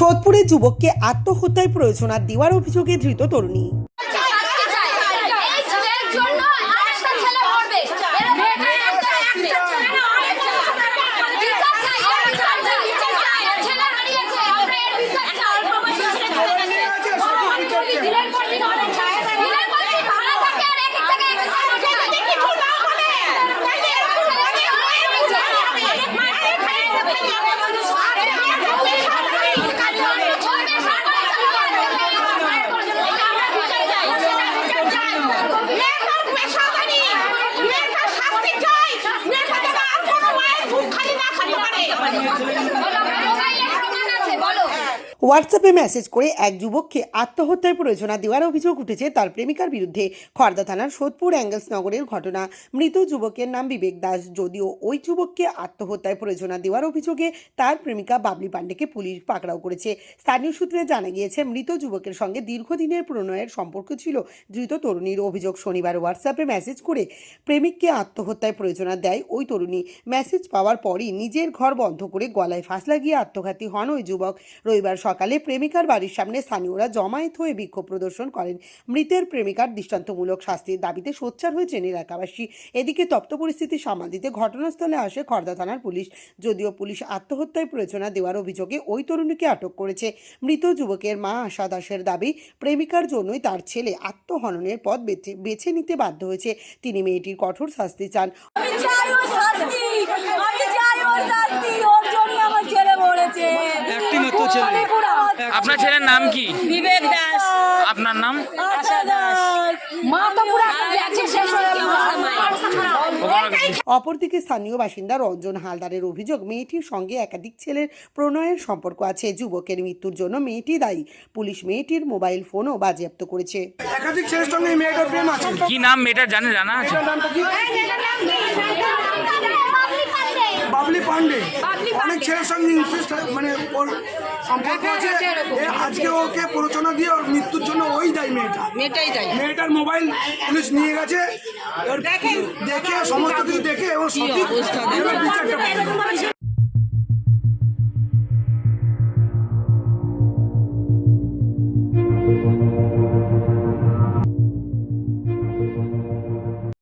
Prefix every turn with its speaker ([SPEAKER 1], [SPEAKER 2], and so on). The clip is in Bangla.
[SPEAKER 1] সোদপুরের যুবককে আত্মহত্যায় প্রয়োজনা দেওয়ার অভিযোগে ধৃত তরুণী।
[SPEAKER 2] বলো
[SPEAKER 1] হোয়াটসঅ্যাপে মেসেজ করে এক যুবককে আত্মহত্যার প্রয়োজনা দেওয়ার অভিযোগ উঠেছে। তার প্রেমিকার বিরুদ্ধে খড়দা থানার সোদপুর অ্যাঙ্গেলস নগরের ঘটনা। মৃত যুবকের নাম বিবেক দাস। যদিও ওই যুবককে আত্মহত্যায় প্রয়োজনা দেওয়ার অভিযোগে তার প্রেমিকা বাবলি পাণ্ডেকে পুলিশ পাকড়াও করেছে। স্থানীয় সূত্রে জানা গিয়েছে, মৃত যুবকের সঙ্গে দীর্ঘদিনের প্রণয়ের সম্পর্ক ছিল। ধৃত তরুণীর অভিযোগ শনিবার হোয়াটসঅ্যাপে মেসেজ করে প্রেমিককে আত্মহত্যায় প্রয়োজনা দেয়। ওই তরুণী মেসেজ পাওয়ার পরই নিজের ঘর বন্ধ করে গলায় ফাঁস লাগিয়ে আত্মঘাতী হন ওই যুবক। রবিবার সকালে প্রেমিকার বাড়ির সামনে স্থানীয়রা জমায়েত হয়ে বিক্ষোভ প্রদর্শন করেন। মৃতের প্রেমিকার দৃষ্টান্তমূলক শাস্তির দাবিতে সোচ্চার হয়েছেন এলাকাবাসী। এদিকে তপ্ত পরিস্থিতি সামাল দিতে ঘটনাস্থলে আসে খড়দা থানার পুলিশ। যদিও পুলিশ আত্মহত্যায় প্রয়োজনা দেওয়ার অভিযোগে ওই তরুণীকে আটক করেছে। মৃত যুবকের মা আশা দাসের দাবি, প্রেমিকার জন্যই তার ছেলে আত্মহননের পথ বেছে বেছে নিতে বাধ্য হয়েছে। তিনি মেয়েটির কঠোর শাস্তি চান।
[SPEAKER 3] আপনার ছেলের নাম কি?
[SPEAKER 4] বিবেক দাস।
[SPEAKER 3] আপনার নাম?
[SPEAKER 4] আশা দাস। মা তো পুরো গেছে শেষ হয়ে
[SPEAKER 1] অপরদিকে স্থানীয় বাসিন্দা রঞ্জন হালদারের অভিযোগ মেয়েটির সঙ্গে একাধিক ছেলের প্রণয়ের সম্পর্ক আছে। যুবকের মৃত্যুর জন্য মেয়েটি দায়ী। পুলিশ মেয়েটির মোবাইল ফোনও বাজেয়াপ্ত করেছে।
[SPEAKER 5] একাধিক ছেলের সঙ্গে মেয়েটার প্রেম আছে?
[SPEAKER 3] কি নাম মেয়েটার? জানে জানা আছে?
[SPEAKER 5] নামটা কি? বাবলি পান্ডে। অনেক ছেলের সঙ্গে ইনসিস্ট মানে ওর সম্পর্ক আছে। আজকে ওকে প্ররোচনা দিয়ে ওর মৃত্যুর জন্য ওই দায় মেয়েটা।
[SPEAKER 6] মেয়েটাই
[SPEAKER 5] মেয়েটার মোবাইল পুলিশ নিয়ে গেছে। দেখে সমস্ত কিছু দেখে এবং সঠিক বিচারটা।